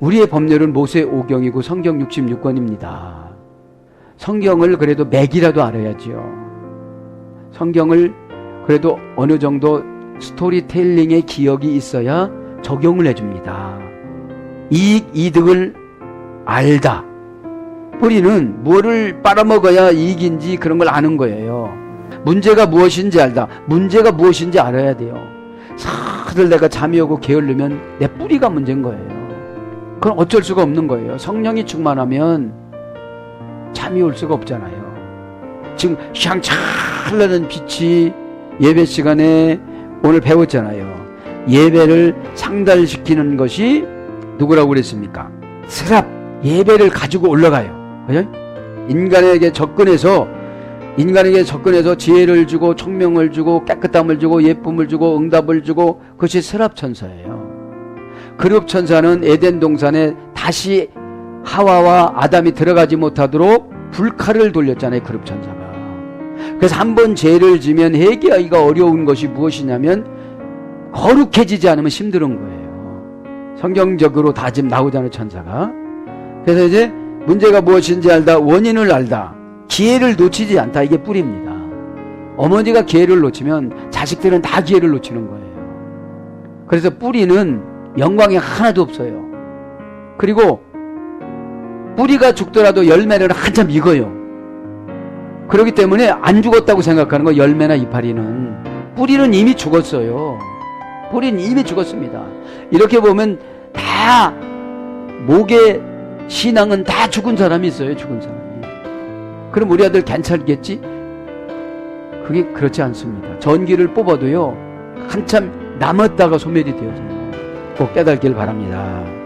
우리의 법률은 모세 오경이고 성경 66권입니다. 성경을 그래도 맥이라도 알아야지요. 성경을 그래도 어느 정도 스토리텔링의 기억이 있어야 적용을 해줍니다. 이익, 이득을 알다. 뿌리는 뭐를 빨아먹어야 이익인지 그런 걸 아는 거예요. 문제가 무엇인지 알다. 문제가 무엇인지 알아야 돼요. 사들 내가 잠이 오고 게을르면 내 뿌리가 문제인 거예요. 그건 어쩔 수가 없는 거예요. 성령이 충만하면 잠이 올 수가 없잖아요. 지금 샹찬나는 빛이 예배 시간에 오늘 배웠잖아요. 예배를 상달시키는 것이 누구라고 그랬습니까? 스랍 예배를 가지고 올라가요. 그죠? 인간에게 접근해서 인간에게 접근해서 지혜를 주고 총명을 주고 깨끗함을 주고 예쁨을 주고 응답을 주고 그것이 스랍 천사예요. 그룹 천사는 에덴 동산에 다시 하와와 아담이 들어가지 못하도록 불칼을 돌렸잖아요. 그룹 천사가. 그래서 한 번 죄를 지면 회개하기가 어려운 것이 무엇이냐면 거룩해지지 않으면 힘든 거예요. 성경적으로 다 지금 나오잖아요. 천사가. 그래서 이제 문제가 무엇인지 알다 원인을 알다 기회를 놓치지 않다 이게 뿌리입니다. 어머니가 기회를 놓치면 자식들은 다 기회를 놓치는 거예요. 그래서 뿌리는 영광이 하나도 없어요. 그리고 뿌리가 죽더라도 열매는 한참 익어요. 그렇기 때문에 안 죽었다고 생각하는 거 열매나 이파리는 뿌리는 이미 죽었어요. 뿌리는 이미 죽었습니다. 이렇게 보면 다 목의 신앙은 다 죽은 사람이 있어요. 죽은 사람이. 그럼 우리 아들 괜찮겠지? 그게 그렇지 않습니다. 전기를 뽑아도요. 한참 남았다가 소멸이 되어져요. 꼭 깨닫길 바랍니다.